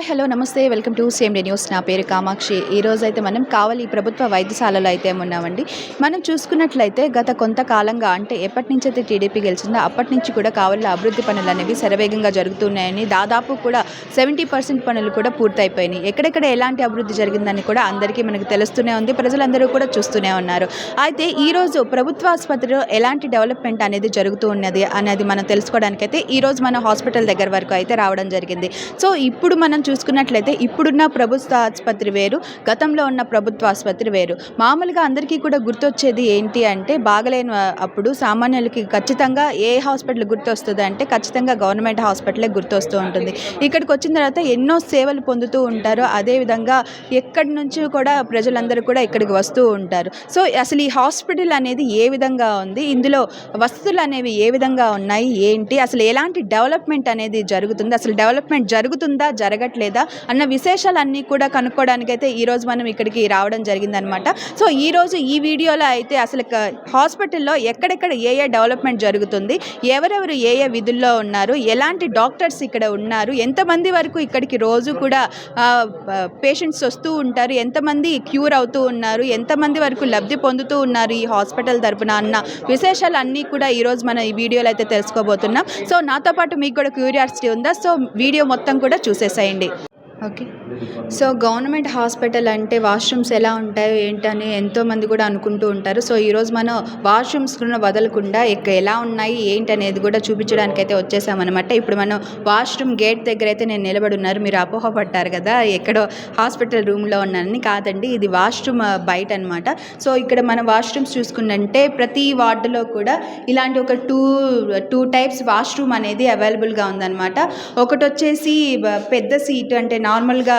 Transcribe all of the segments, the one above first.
Hi hello నమస్తే. Welcome to same day news. నా పేరు కామాక్షి. ఈ రోజు అయితే మనం కావాలి ప్రభుత్వ వైద్యశాలలో అయితే ఉన్నామండి. మనం చూసుకున్నట్లయితే గత కొంతకాలంగా అంటే ఎప్పటి నుంచి అయితే టీడీపీ గెలిచిందో అప్పటి నుంచి కూడా కావలిలో అభివృద్ధి పనులు అనేవి శరవేగంగా జరుగుతున్నాయని దాదాపు కూడా సెవెంటీ పర్సెంట్ పనులు కూడా పూర్తయిపోయినాయి. ఎక్కడెక్కడ ఎలాంటి అభివృద్ధి జరిగిందని కూడా అందరికీ మనకు తెలుస్తూనే ఉంది. ప్రజలందరూ కూడా చూస్తూనే ఉన్నారు. అయితే ఈ రోజు ప్రభుత్వ ఆసుపత్రిలో ఎలాంటి డెవలప్మెంట్ అనేది జరుగుతూ ఉన్నది అనేది మనం తెలుసుకోవడానికైతే ఈ రోజు మన హాస్పిటల్ దగ్గర వరకు అయితే రావడం జరిగింది. సో ఇప్పుడు మనం చూసుకున్నట్లయితే ఇప్పుడున్న ప్రభుత్వ ఆసుపత్రి వేరు గతంలో ఉన్న ప్రభుత్వ ఆసుపత్రి వేరు. మామూలుగా అందరికీ కూడా గుర్తొచ్చేది ఏంటి అంటే బాగలేని అప్పుడు సామాన్యులకి ఖచ్చితంగా ఏ హాస్పిటల్ గుర్తొస్తుంది అంటే ఖచ్చితంగా గవర్నమెంట్ హాస్పిటలే గుర్తొస్తూ ఉంటుంది. ఇక్కడికి వచ్చిన తర్వాత ఎన్నో సేవలు పొందుతూ ఉంటారు. అదేవిధంగా ఎక్కడి నుంచి కూడా ప్రజలందరూ కూడా ఇక్కడికి వస్తూ ఉంటారు. సో అసలు ఈ హాస్పిటల్ అనేది ఏ విధంగా ఉంది? ఇందులో వసతులు అనేవి ఏ విధంగా ఉన్నాయి? ఏంటి? అసలు ఎలాంటి డెవలప్మెంట్ అనేది జరుగుతుంది? అసలు డెవలప్మెంట్ జరుగుతుందా? జరగట్లేదు? లేదా అన్న విశేషాలన్నీ కూడా కనుక్కోవడానికి అయితే ఈరోజు మనం ఇక్కడికి రావడం జరిగిందనమాట. సో ఈరోజు ఈ వీడియోలో అయితే అసలు హాస్పిటల్లో ఎక్కడెక్కడ ఏ ఏ డెవలప్మెంట్ జరుగుతుంది ఎవరెవరు ఏ ఏ విధుల్లో ఉన్నారు ఎలాంటి డాక్టర్స్ ఇక్కడ ఉన్నారు ఎంతమంది వరకు ఇక్కడికి రోజు కూడా పేషెంట్స్ వస్తూ ఉంటారు ఎంతమంది క్యూర్ అవుతూ ఉన్నారు ఎంతమంది వరకు లబ్ధి పొందుతూ ఉన్నారు ఈ హాస్పిటల్ తరపున అన్న విశేషాలు అన్నీ కూడా ఈరోజు మనం ఈ వీడియోలో అయితే తెలుసుకోబోతున్నాం. సో నాతో పాటు మీకు కూడా క్యూరియాసిటీ ఉందా? సో వీడియో మొత్తం కూడా చూసేసేయండి. ఓకే. సో గవర్నమెంట్ హాస్పిటల్ అంటే వాష్రూమ్స్ ఎలా ఉంటాయో ఏంటని ఎంతోమంది కూడా అనుకుంటూ ఉంటారు. సో ఈరోజు మనం వాష్రూమ్స్ కూడా వదలకుండా ఇక ఎలా ఉన్నాయి ఏంటి అనేది కూడా చూపించడానికి అయితే వచ్చేసామన్నమాట. ఇప్పుడు మనం వాష్రూమ్ గేట్ దగ్గర అయితే నేను నిలబడి ఉన్నారు. మీరు అపోహ పడ్డారు కదా ఎక్కడో హాస్పిటల్ రూమ్లో ఉన్నానని. కాదండి ఇది వాష్రూమ్ బయట అనమాట సో ఇక్కడ మనం వాష్రూమ్స్ చూసుకున్నంటే ప్రతి వార్డులో కూడా ఇలాంటి ఒక టూ టూ టైప్స్ వాష్రూమ్ అనేది అవైలబుల్గా ఉందన్నమాట. ఒకటి వచ్చేసి పెద్ద సీట్ అంటే నార్మల్గా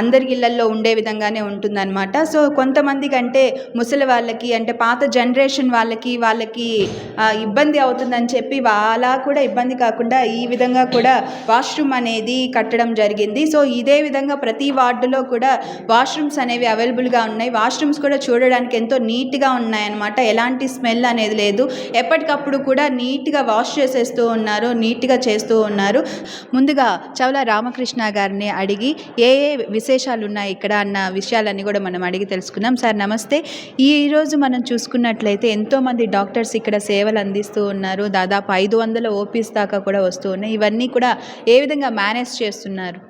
అందరి ఇళ్ళల్లో ఉండే విధంగానే ఉంటుందన్నమాట. సో కొంతమందికి అంటే ముసలి వాళ్ళకి అంటే పాత జనరేషన్ వాళ్ళకి వాళ్ళకి ఇబ్బంది అవుతుందని చెప్పి అలా కూడా ఇబ్బంది కాకుండా ఈ విధంగా కూడా వాష్రూమ్ అనేది కట్టడం జరిగింది. సో ఇదే విధంగా ప్రతి వార్డులో కూడా వాష్రూమ్స్ అనేవి అవైలబుల్గా ఉన్నాయి. వాష్రూమ్స్ కూడా చూడడానికి ఎంతో నీట్గా ఉన్నాయన్నమాట. ఎలాంటి స్మెల్ అనేది లేదు. ఎప్పటికప్పుడు కూడా నీట్గా వాష్ చేసేస్తూ ఉన్నారు నీట్గా చేస్తూ ఉన్నారు. ముందుగా చవల రామకృష్ణ గారిని అడిగి ఏ ఏ విశేషాలు ఉన్నాయి ఇక్కడ అన్న విషయాలన్నీ కూడా మనం అడిగి తెలుసుకున్నాం. సార్ నమస్తే. ఈరోజు మనం చూసుకున్నట్లయితే ఎంతోమంది డాక్టర్స్ ఇక్కడ సేవలు అందిస్తూ ఉన్నారు. దాదాపు ఐదు వందల ఓపీస్ దాకా కూడా వస్తూ ఉన్నాయి. ఇవన్నీ కూడా ఏ విధంగా మేనేజ్ చేస్తున్నారు?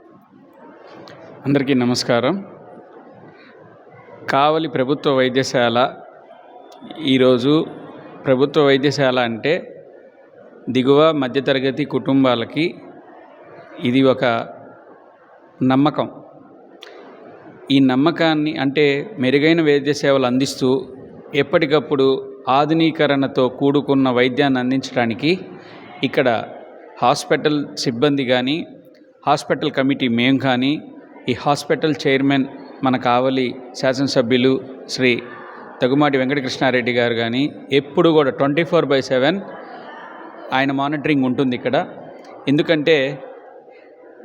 అందరికీ నమస్కారం. కావలి ప్రభుత్వ వైద్యశాల ఈరోజు ప్రభుత్వ వైద్యశాల అంటే దిగువ మధ్యతరగతి కుటుంబాలకి ఇది ఒక నమ్మకం. ఈ నమ్మకాన్ని అంటే మెరుగైన వైద్య సేవలు అందిస్తూ ఎప్పటికప్పుడు ఆధునీకరణతో కూడుకున్న వైద్యాన్ని అందించడానికి ఇక్కడ హాస్పిటల్ సిబ్బంది కానీ హాస్పిటల్ కమిటీ మేం కానీ ఈ హాస్పిటల్ చైర్మన్ మన కావలి శాసనసభ్యులు శ్రీ తగుమాటి వెంకటకృష్ణారెడ్డి గారు కానీ ఎప్పుడు కూడా ట్వంటీ ఫోర్ బై సెవెన్ ఆయన మానిటరింగ్ ఉంటుంది ఇక్కడ. ఎందుకంటే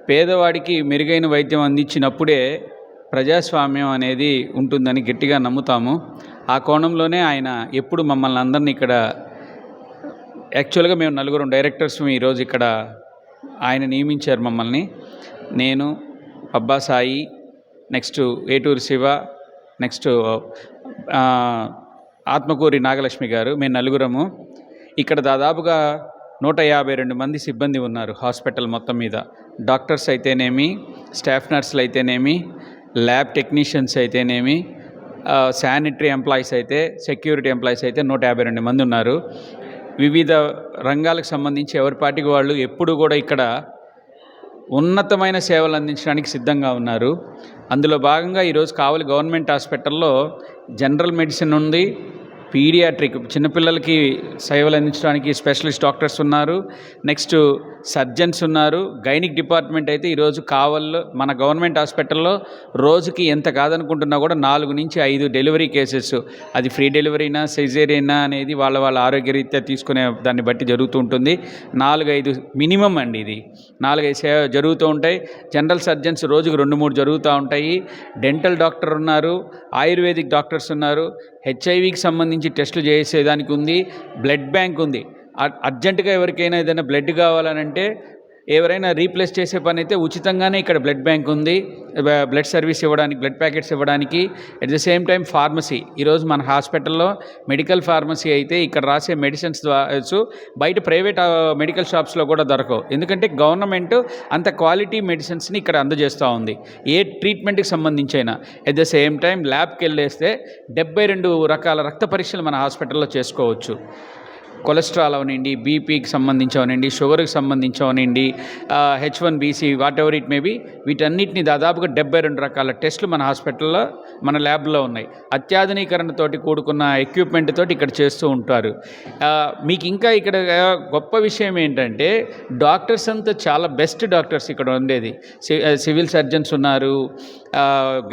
పేదవాడికి మెరుగైన వైద్యం అందించినప్పుడే ప్రజాస్వామ్యం అనేది ఉంటుందని గట్టిగా నమ్ముతాము. ఆ కోణంలోనే ఆయన ఎప్పుడు మమ్మల్ని అందరినీ ఇక్కడ యాక్చువల్గా మేము నలుగురు డైరెక్టర్స్ ఈరోజు ఇక్కడ ఆయన నియమించారు మమ్మల్ని. నేను అబ్బాసాయి నెక్స్ట్ ఏటూరు శివ నెక్స్ట్ ఆత్మకూరి నాగలక్ష్మి గారు మేము నలుగురము. ఇక్కడ దాదాపుగా నూట యాభై రెండు మంది సిబ్బంది ఉన్నారు హాస్పిటల్ మొత్తం మీద. డాక్టర్స్ అయితేనేమి స్టాఫ్ నర్సులు అయితేనేమి ల్యాబ్ టెక్నీషియన్స్ అయితేనేమి శానిటరీ ఎంప్లాయీస్ అయితే సెక్యూరిటీ ఎంప్లాయీస్ అయితే నూట యాభై రెండు మంది ఉన్నారు. వివిధ రంగాలకు సంబంధించి ఎవరి పార్టీకి వాళ్ళు ఎప్పుడు కూడా ఇక్కడ ఉన్నతమైన సేవలు అందించడానికి సిద్ధంగా ఉన్నారు. అందులో భాగంగా ఈరోజు కావలి గవర్నమెంట్ హాస్పిటల్లో జనరల్ మెడిసిన్ ఉంది. పీడియాట్రిక్ చిన్నపిల్లలకి సేవలు అందించడానికి స్పెషలిస్ట్ డాక్టర్స్ ఉన్నారు. నెక్స్ట్ సర్జన్స్ ఉన్నారు. గైనిక్ డిపార్ట్మెంట్ అయితే ఈరోజు కావల్లో మన గవర్నమెంట్ హాస్పిటల్లో రోజుకి ఎంత కాదనుకుంటున్నా కూడా నాలుగు నుంచి ఐదు డెలివరీ కేసెస్. అది ఫ్రీ డెలివరీనా సిజేరియనా అనేది వాళ్ళ వాళ్ళ ఆరోగ్యరీత్యా తీసుకునే దాన్ని బట్టి జరుగుతూ ఉంటుంది. నాలుగు ఐదు మినిమం అండి ఇది. నాలుగైదు సేవ జరుగుతూ ఉంటాయి. జనరల్ సర్జన్స్ రోజుకు రెండు మూడు జరుగుతూ ఉంటాయి. డెంటల్ డాక్టర్ ఉన్నారు. ఆయుర్వేదిక్ డాక్టర్స్ ఉన్నారు. హెచ్ఐవికి సంబంధించి టెస్టులు చేసేదానికి ఉంది బ్లడ్ బ్యాంక్ ఉంది. అర్జెంటుగా ఎవరికైనా ఏదైనా బ్లడ్ కావాలనంటే ఎవరైనా రీప్లేస్ చేసే పని అయితే ఉచితంగానే ఇక్కడ బ్లడ్ బ్యాంక్ ఉంది. బ్లడ్ సర్వీస్ ఇవ్వడానికి బ్లడ్ ప్యాకెట్స్ ఇవ్వడానికి at the same time pharmacy. ఈరోజు మన హాస్పిటల్లో మెడికల్ ఫార్మసీ అయితే ఇక్కడ రాసే మెడిసిన్స్ ద్వారా బయట ప్రైవేట్ మెడికల్ షాప్స్లో కూడా దొరకవు. ఎందుకంటే గవర్నమెంట్ అంత క్వాలిటీ మెడిసిన్స్ని ఇక్కడ అందజేస్తూ ఉంది. ఏ ట్రీట్మెంట్కి సంబంధించి అయినా అట్ ద సేమ్ టైం ల్యాబ్కి వెళ్ళేస్తే డెబ్బై రెండు రకాల రక్త పరీక్షలు మన హాస్పిటల్లో చేసుకోవచ్చు. కొలెస్ట్రాల్ అవనండి బీపీకి సంబంధించి అవనండి షుగర్కి సంబంధించి అవనండి H one BC whatever it maybe వీటన్నిటిని దాదాపుగా డెబ్బై రెండు రకాల టెస్టులు మన హాస్పిటల్లో మన ల్యాబ్లో ఉన్నాయి. అత్యాధునీకరణతోటి కూడుకున్న ఎక్విప్మెంట్ తోటి ఇక్కడ చేస్తూ ఉంటారు. మీకు ఇంకా ఇక్కడ గొప్ప విషయం ఏంటంటే డాక్టర్స్ అంతా చాలా బెస్ట్ డాక్టర్స్ ఇక్కడ ఉండేది. సి- సివిల్ సర్జన్స్ ఉన్నారు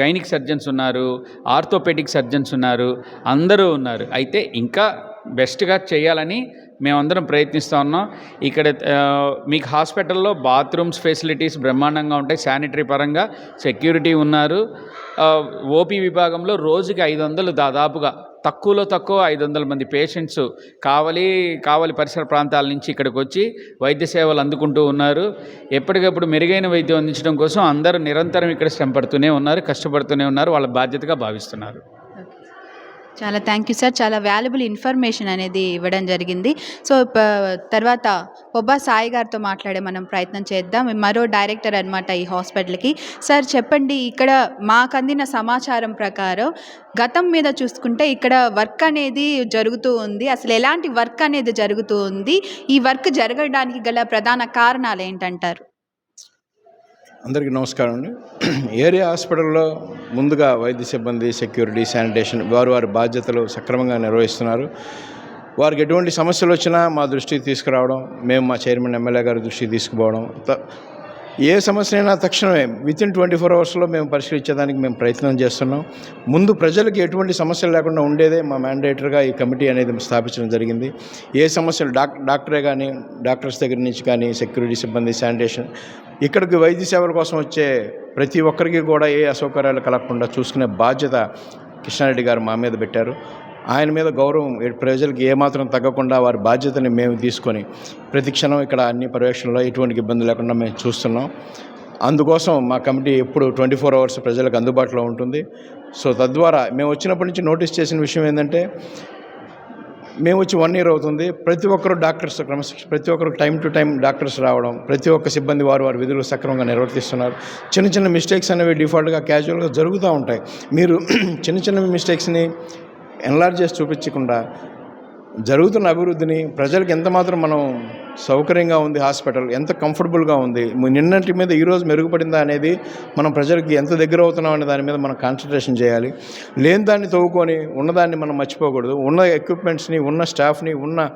గైనిక్ సర్జన్స్ ఉన్నారు ఆర్థోపెడిక్ సర్జన్స్ ఉన్నారు అందరూ ఉన్నారు. అయితే ఇంకా బెస్ట్గా చేయాలని మేమందరం ప్రయత్నిస్తూ ఉన్నాం. ఇక్కడ మీకు హాస్పిటల్లో బాత్రూమ్స్ ఫెసిలిటీస్ బ్రహ్మాండంగా ఉంటాయి. శానిటరీ పరంగా సెక్యూరిటీ ఉన్నారు. ఓపీ విభాగంలో రోజుకి ఐదు వందలు దాదాపుగా తక్కువలో తక్కువ ఐదు వందల మంది పేషెంట్స్ కావలి కావలి పరిసర ప్రాంతాల నుంచి ఇక్కడికి వచ్చి వైద్య సేవలు అందుకుంటూ ఉన్నారు. ఎప్పటికప్పుడు మెరుగైన వైద్యం అందించడం కోసం అందరూ నిరంతరం ఇక్కడ శ్రమపడుతూనే ఉన్నారు కష్టపడుతూనే ఉన్నారు వాళ్ళ బాధ్యతగా భావిస్తున్నారు. చాలా థ్యాంక్ యూ సార్ చాలా వాల్యుబుల్ ఇన్ఫర్మేషన్ అనేది ఇవ్వడం జరిగింది. సో తర్వాత బొబ్బా సాయి గారితో మాట్లాడే మనం ప్రయత్నం చేద్దాం. మరో డైరెక్టర్ అనమాట ఈ హాస్పిటల్కి సార్ చెప్పండి ఇక్కడ మాకు అందిన సమాచారం ప్రకారం గతం మీద చూసుకుంటే ఇక్కడ వర్క్ అనేది జరుగుతూ ఉంది. అసలు ఎలాంటి వర్క్ అనేది జరుగుతూ ఉంది? ఈ వర్క్ జరగడానికి గల ప్రధాన కారణాలు ఏంటంటారు? అందరికీ నమస్కారం అండి. ఏరియా హాస్పిటల్లో ముందుగా వైద్య సిబ్బంది సెక్యూరిటీ శానిటేషన్ వారు వారి బాధ్యతలు సక్రమంగా నిర్వహిస్తున్నారు. వారికి ఎటువంటి సమస్యలు వచ్చినా మా దృష్టికి తీసుకురావడం మేము మా చైర్మన్ ఎమ్మెల్యే గారి దృష్టికి తీసుకుపోవడం త- ఏ సమస్య అయినా తక్షణమే విత్ ఇన్ ట్వంటీ ఫోర్ అవర్స్లో మేము పరిష్కరించేదానికి మేము ప్రయత్నం చేస్తున్నాం. ముందు ప్రజలకి ఎటువంటి సమస్యలు లేకుండా ఉండేదే మా మ్యాండేటర్గా ఈ కమిటీ అనేది స్థాపించడం జరిగింది. ఏ సమస్యలు డాక్ డాక్టరే కానీ డాక్టర్స్ దగ్గర నుంచి కానీ సెక్యూరిటీ సిబ్బంది శానిటేషన్ ఇక్కడికి వైద్య సేవల కోసం వచ్చే ప్రతి ఒక్కరికి కూడా ఏ అసౌకర్యాలు కలగకుండా చూసుకునే బాధ్యత కృష్ణారెడ్డి గారు మా మీద పెట్టారు. ఆయన మీద గౌరవం ప్రజలకు ఏమాత్రం తగ్గకుండా వారి బాధ్యతని మేము తీసుకొని ప్రతి క్షణం ఇక్కడ అన్ని పర్యవేక్షణలో ఎటువంటి ఇబ్బంది లేకుండా మేము చూస్తున్నాం. అందుకోసం మా కమిటీ ఎప్పుడు ట్వంటీ ఫోర్ అవర్స్ ప్రజలకు అందుబాటులో ఉంటుంది. సో తద్వారా మేము వచ్చినప్పటి నుంచి నోటీస్ చేసిన విషయం ఏంటంటే మేము వచ్చి వన్ ఇయర్ అవుతుంది. ప్రతి ఒక్కరు డాక్టర్స్ క్రమశిక్ష ప్రతి ఒక్కరు టైం టు టైం డాక్టర్స్ రావడం ప్రతి ఒక్క సిబ్బంది వారు వారి విధులు సక్రమంగా నిర్వర్తిస్తున్నారు. చిన్న చిన్న మిస్టేక్స్ అనేవి డిఫాల్ట్గా క్యాజువల్గా జరుగుతూ ఉంటాయి. మీరు చిన్న చిన్న మిస్టేక్స్ని ఎన్లార్జ్ చేసి చూపించకుండా జరుగుతున్న అభివృద్ధిని ప్రజలకు ఎంత మాత్రం మనం సౌకర్యంగా ఉంది హాస్పిటల్ ఎంత కంఫర్టబుల్గా ఉంది నిన్నటి మీద ఈరోజు మెరుగుపడిందా అనేది మనం ప్రజలకి ఎంత దగ్గర అవుతున్నాం అనే దాని మీద మనం కాన్సన్ట్రేషన్ చేయాలి. లేని దాన్ని తవ్వుకొని ఉన్నదాన్ని మనం మర్చిపోకూడదు. ఉన్న ఎక్విప్మెంట్స్ని ఉన్న స్టాఫ్ని ఉన్న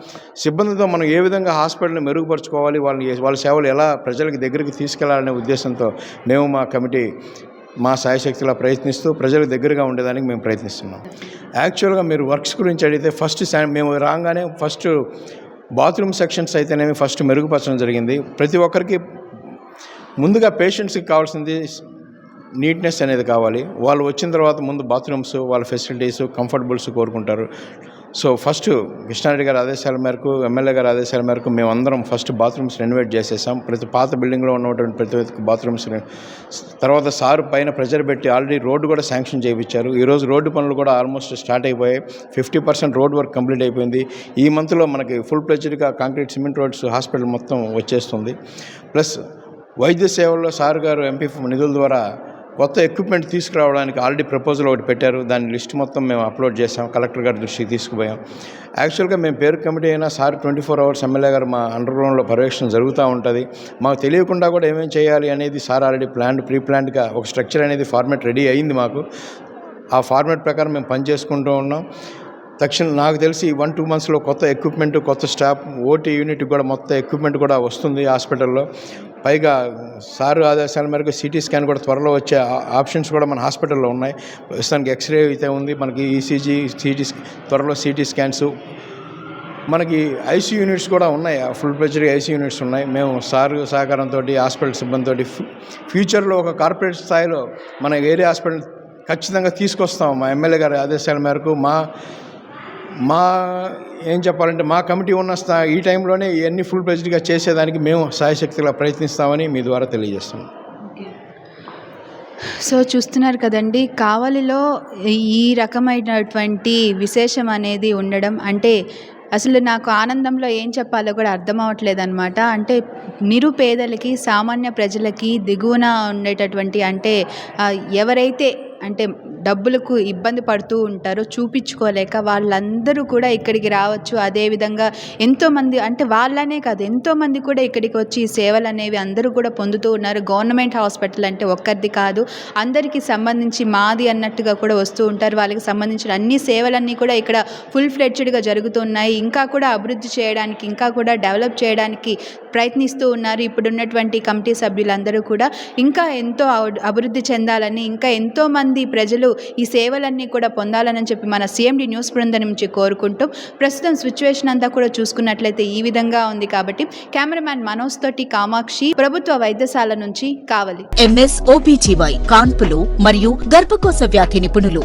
సిబ్బందితో మనం ఏ విధంగా హాస్పిటల్ని మెరుగుపరుచుకోవాలి వాళ్ళని వాళ్ళ సేవలు ఎలా ప్రజలకి దగ్గరికి తీసుకెళ్ళాలనే ఉద్దేశంతో మేము మా కమిటీ మా సాయశక్తిలా ప్రయత్నిస్తూ ప్రజలకు దగ్గరగా ఉండేదానికి మేము ప్రయత్నిస్తున్నాం. యాక్చువల్గా మీరు వర్క్స్ గురించి అడిగితే ఫస్ట్ శా- మేము రాగానే ఫస్ట్ బాత్రూమ్ సెక్షన్స్ అయితేనేమి ఫస్ట్ మెరుగుపరచడం జరిగింది. ప్రతి ఒక్కరికి ముందుగా పేషెంట్స్కి కావాల్సింది నీట్నెస్ అనేది కావాలి. వాళ్ళు వచ్చిన తర్వాత ముందు బాత్రూమ్స్ వాళ్ళ ఫెసిలిటీస్ కంఫర్టబుల్స్ కోరుకుంటారు. సో ఫస్ట్ కృష్ణారెడ్డి గారి ఆదేశాల మేరకు ఎమ్మెల్యే గారి ఆదేశాల మేరకు మేమందరం ఫస్ట్ బాత్రూమ్స్ రెనోవేట్ చేసేసాం. ప్రతి పాత బిల్డింగ్లో ఉన్నటువంటి ప్రతి ఒక్క బాత్రూమ్స్ తర్వాత సారు పైన ప్రెజర్ పెట్టి ఆల్రెడీ రోడ్డు కూడా శాంక్షన్ చేయించారు. ఈరోజు రోడ్డు పనులు కూడా ఆల్మోస్ట్ స్టార్ట్ అయిపోయాయి. Fifty percent road work complete అయిపోయింది. ఈ మంత్లో మనకి ఫుల్ ప్లెజ్డ్గా కాంక్రీట్ సిమెంట్ రోడ్స్ హాస్పిటల్ మొత్తం వచ్చేస్తుంది. ప్లస్ వైద్య సేవల్లో సార్ గారు ఎంపీ నిధుల ద్వారా కొత్త ఎక్విప్మెంట్ తీసుకురావడానికి ఆల్రెడీ ప్రపోజల్ ఒకటి పెట్టారు. దాని లిస్ట్ మొత్తం మేము అప్లోడ్ చేసాం కలెక్టర్ గారి దృష్టికి తీసుకుపోయాం. యాక్చువల్గా మేము పేరు కమిటీ అయినా sir twenty four hours MLA గారు మా అండర్గ్రౌండ్లో పర్యవేక్షణ జరుగుతూ ఉంటుంది. మాకు తెలియకుండా కూడా ఏమేమి చేయాలి అనేది సార్ ఆల్రెడీ ప్లాన్ ప్రీ ప్లాన్డ్గా ఒక స్ట్రక్చర్ అనేది ఫార్మేట్ రెడీ అయింది మాకు. ఆ ఫార్మేట్ ప్రకారం మేము పనిచేసుకుంటూ ఉన్నాం. తక్షణం నాకు తెలిసి వన్ టూ మంత్స్లో కొత్త ఎక్విప్మెంట్ కొత్త స్టాఫ్ ఓటీ యూనిట్ కూడా మొత్తం ఎక్విప్మెంట్ కూడా వస్తుంది హాస్పిటల్లో. పైగా సారు ఆదేశాల మేరకు సిటీ స్కాన్ కూడా త్వరలో వచ్చే ఆప్షన్స్ కూడా మన హాస్పిటల్లో ఉన్నాయి. ప్రస్తుతానికి ఎక్స్రే అయితే ఉంది. మనకి ఈసీజీ సిటీ త్వరలో సిటీ స్కాన్స్. మనకి ఐసీ యూనిట్స్ కూడా ఉన్నాయి. ఫుల్ ప్రెజరీ ఐసీ యూనిట్స్ ఉన్నాయి. మేము సార్ సహకారంతో హాస్పిటల్ సిబ్బందితో ఫ్యూచర్లో ఒక కార్పొరేట్ స్థాయిలో మన ఏరియా హాస్పిటల్ ఖచ్చితంగా తీసుకొస్తాం. మా ఎమ్మెల్యే గారి ఆదేశాల మేరకు మా మా ఏం చెప్పాలంటే మా కమిటీ ఉన్న స్థా ఈ టైంలోనే ఇవన్నీ ఫుల్ ప్రెజ్డ్గా చేసేదానికి మేము సాయశక్తిగా ప్రయత్నిస్తామని మీ ద్వారా తెలియజేస్తున్నాం సో చూస్తున్నారు కదండి కావలిలో ఈ రకమైనటువంటి విశేషం అనేది ఉండడం అంటే అసలు నాకు ఆనందంలో ఏం చెప్పాలో కూడా అర్థం అవ్వట్లేదు అనమాట అంటే నిరుపేదలకి సామాన్య ప్రజలకి దిగువన ఉండేటటువంటి అంటే ఎవరైతే అంటే డబ్బులకు ఇబ్బంది పడుతూ ఉంటారో చూపించుకోలేక వాళ్ళందరూ కూడా ఇక్కడికి రావచ్చు. అదేవిధంగా ఎంతోమంది అంటే వాళ్ళనే కాదు ఎంతోమంది కూడా ఇక్కడికి వచ్చి ఈ సేవలు అనేవి అందరూ కూడా పొందుతూ ఉన్నారు. గవర్నమెంట్ హాస్పిటల్ అంటే ఒక్కరిది కాదు అందరికీ సంబంధించి మాది అన్నట్టుగా కూడా వస్తూ ఉంటారు. వాళ్ళకి సంబంధించిన అన్ని సేవలన్నీ కూడా ఇక్కడ ఫుల్ ఫ్లెడ్జ్డ్గా జరుగుతున్నాయి. ఇంకా కూడా అభివృద్ధి చేయడానికి ఇంకా కూడా డెవలప్ చేయడానికి ప్రయత్నిస్తూ ఉన్నారు. ఇప్పుడున్నటువంటి కమిటీ సభ్యులందరూ కూడా ఇంకా ఎంతో అభివృద్ధి చెందాలని ఇంకా ఎంతో మంది ప్రజలు ఈ సేవలన్నీ కూడా పొందాలని చెప్పి మన సిఎండి న్యూస్ బృందం నుంచి కోరుకుంటూ ప్రస్తుతం సిచ్యువేషన్ అంతా కూడా చూసుకున్నట్లయితే ఈ విధంగా ఉంది కాబట్టి కెమెరామ్యాన్ మనోజ్ తోటి కామాక్షి ప్రభుత్వ వైద్యశాల నుంచి కావలి. ఎంఎస్ ఓబీజీవై కాన్పులు మరియు గర్భకోశ వ్యాధి నిపుణులు.